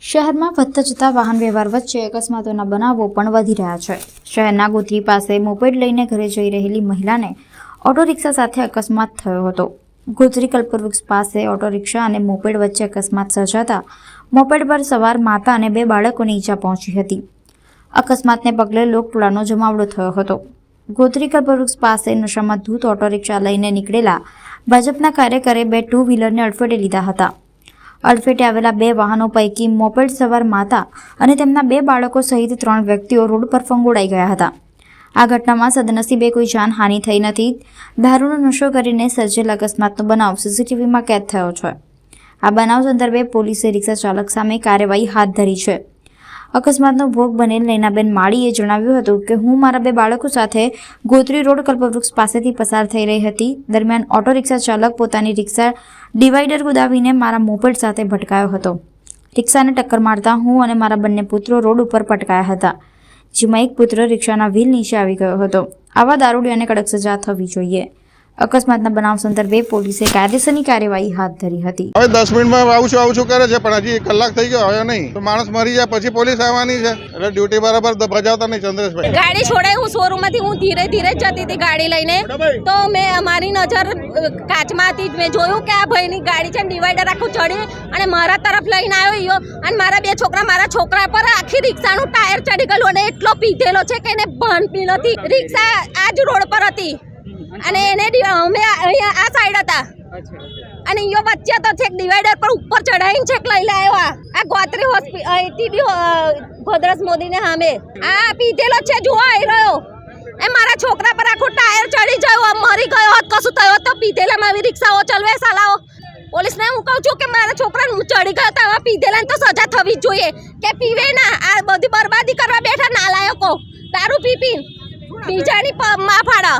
શહેરમાં વધતા જતા વાહન વ્યવહાર વચ્ચે અકસ્માતોના બનાવો પણ વધી રહ્યા છે. શહેરના ગોત્રી પાસે મોપેડ લઈને ઘરે જઈ રહેલી મહિલાને ઓટો રિક્ષા સાથે અકસ્માત થયો હતો. ગોત્રી કલ્પવૃક્ષ પાસે ઓટો રિક્ષા અને મોપેડ વચ્ચે અકસ્માત સર્જાતા મોપેડ પર સવાર માતા અને બે બાળકોને ઈજા પહોંચી હતી. અકસ્માતને પગલે લોકટોળાનો જમાવડો થયો હતો. ગોત્રી કલ્પવૃક્ષ પાસે નશામાં ધૂત ઓટો રિક્ષા લઈને નીકળેલા ભાજપના કાર્યકરે બે ટુ વ્હીલરને અડફેટે લીધા હતા. અડફેટે આવેલા બે વાહનો પૈકી મોપેડ સવાર માતા અને તેમના બે બાળકો સહિત ત્રણ વ્યક્તિઓ રોડ પર ફંગોળાઈ ગયા હતા. આ ઘટનામાં સદનસીબે કોઈ જાનહાનિ થઈ નથી. દારૂનો નશો કરીને સર્જેલ અકસ્માતનો બનાવ સીસીટીવીમાં કેદ થયો છે. આ બનાવ સંદર્ભે પોલીસે રિક્ષા ચાલક સામે કાર્યવાહી હાથ ધરી છે. અકસ્માતનો ભોગ બનેલ નૈનાબેન માળીએ જણાવ્યું હતું કે હું મારા બે બાળકો સાથે ગોત્રી રોડ કલ્પવૃક્ષ પાસેથી પસાર થઈ રહી હતી. દરમિયાન ઓટો રિક્ષા ચાલક પોતાની રિક્ષા ડિવાઈડર કુદાવીને મારા મોપેડ સાથે ભટકાયો હતો. રિક્ષાને ટક્કર મારતા હું અને મારા બંને પુત્રો રોડ ઉપર પટકાયા હતા, જેમાં એક પુત્ર રિક્ષાના વ્હીલ નીચે આવી ગયો હતો. આવા દારૂડિયાને કડક સજા થવી જોઈએ. અકસ્માતના બનાવ સંદર્ભે પોલીસે કાયદેસરની કાર્યવાહી હાથ ધરી હતી. હવે દસ મિનિટમાં આવું છું આવું છું કરે છે પણ હજી કલાક થઈ ગયો હવે નહીં. તો માણસ મરી જાય પછી પોલીસ આવવાની છે. એટલે ડ્યુટી બરાબર બજાવતા નહીં ચંદ્રેશભાઈ. ગાડી છોડાય હું શોરૂમમાંથી હું ધીરે ધીરે જતી હતી ગાડી લઈને. તો મેં અમારી નજર કાચમાં હતી મેં જોયું કે આ ભાઈની ગાડી છે ડિવાઈડર આખું ચડી અને મારા તરફ લઈને આવ્યો ઈયો. અને મારા બે છોકરા મારા છોકરા પર આખી રિક્ષાનું ટાયર ચડી ગયેલું અને એટલો પીધેલો છે કે એને ભણ પી નથી. રિક્ષા આ જ રોડ પર હતી. અને એને અમે આ- અહીંયા આ સાઈડ હતા. અને ઈયો વચ્ચે તો છેક ડિવાઈડર પર ઉપર ચડાવીને છેક લઈ લાવ્યા આ ગોત્રી હોસ્પિટલ અહીંથી બી અ, ભદ્રસ મોદીને સામે. આ પીધેલો છે જોવા આવી રહ્યો. એ મારા છોકરા પર આખું ટાયર ચડી ગયો મરી ગયો હોત કશું થયો તો પીધેલામાં આવી રિક્ષાઓ ચલવે સાલાઓ. પોલીસને હું કહું છું કે મારા છોકરા ચડી ગયો તો આવા પીધેલાને તો સજા થવી જોઈએ. કે પીવે ના આ બધી બરબાદી કરવા બેઠા ના લાયકો દારૂ પી પી. બીજાની માં ફાડા